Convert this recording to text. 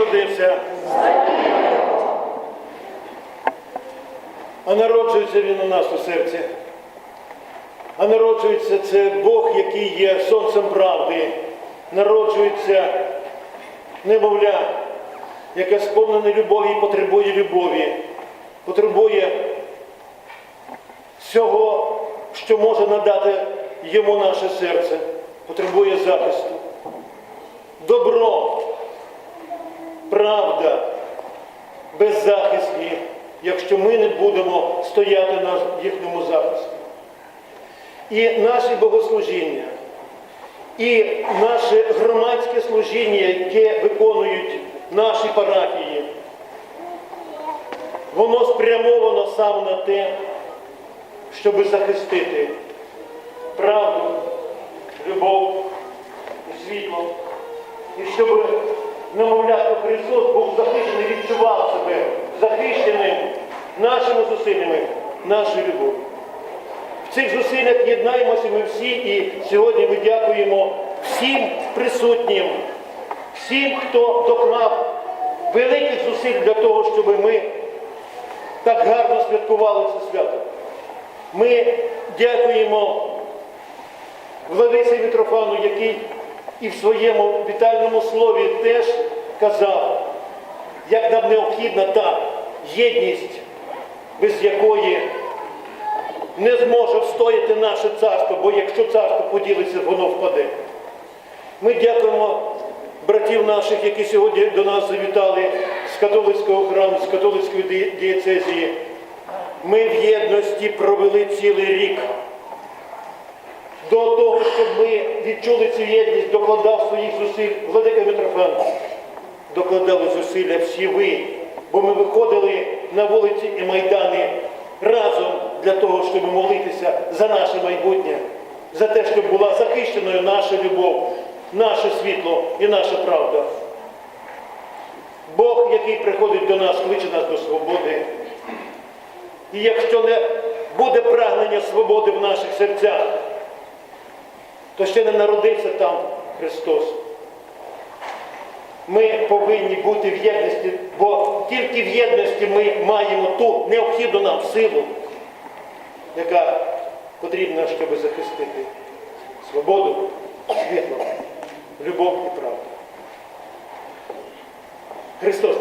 Родився. А народжується він у нас у серці. А народжується це Бог, який є сонцем правди. Народжується немовля, яке сповнене любові і потребує любові, потребує всього, що може надати йому наше серце, потребує захисту. Добро, правда, беззахисні, якщо ми не будемо стояти на їхньому захисті. І наші богослужіння, і наше громадське служіння, яке виконують наші парафії, воно спрямовано саме на те, щоб захистити правду, любов і світло. І щоб намовляти Христос був захищений, відчував себе захищеним нашими зусиллями, нашою любов'ю. В цих зусиллях єднаємося ми всі і сьогодні ми дякуємо всім присутнім, всім, хто доклав великих зусиль для того, щоб ми так гарно святкували це свято. Ми дякуємо Владисі Митрофану, який і в своєму вітальному слові теж казав, як нам необхідна та єдність, без якої не зможе встояти наше царство, бо якщо царство поділиться, воно впаде. Ми дякуємо братів наших, які сьогодні до нас завітали з католицького храму, з католицької ді- дієцезії. Ми в єдності провели цілий рік. До того, щоб ми відчули цю єдність, докладав своїх зусиль Владика Митрофан. Докладали зусилля всі ви, бо ми виходили на вулиці і майдани разом для того, щоб молитися за наше майбутнє, за те, щоб була захищеною наша любов, наше світло і наша правда. Бог, який приходить до нас, кличе нас до свободи. І якщо не буде прагнення свободи в наших серцях, то ще не народився там Христос. Ми повинні бути в єдності, бо тільки в єдності ми маємо ту необхідну нам силу, яка потрібна, щоб захистити свободу, світло, любов і правду. Христос.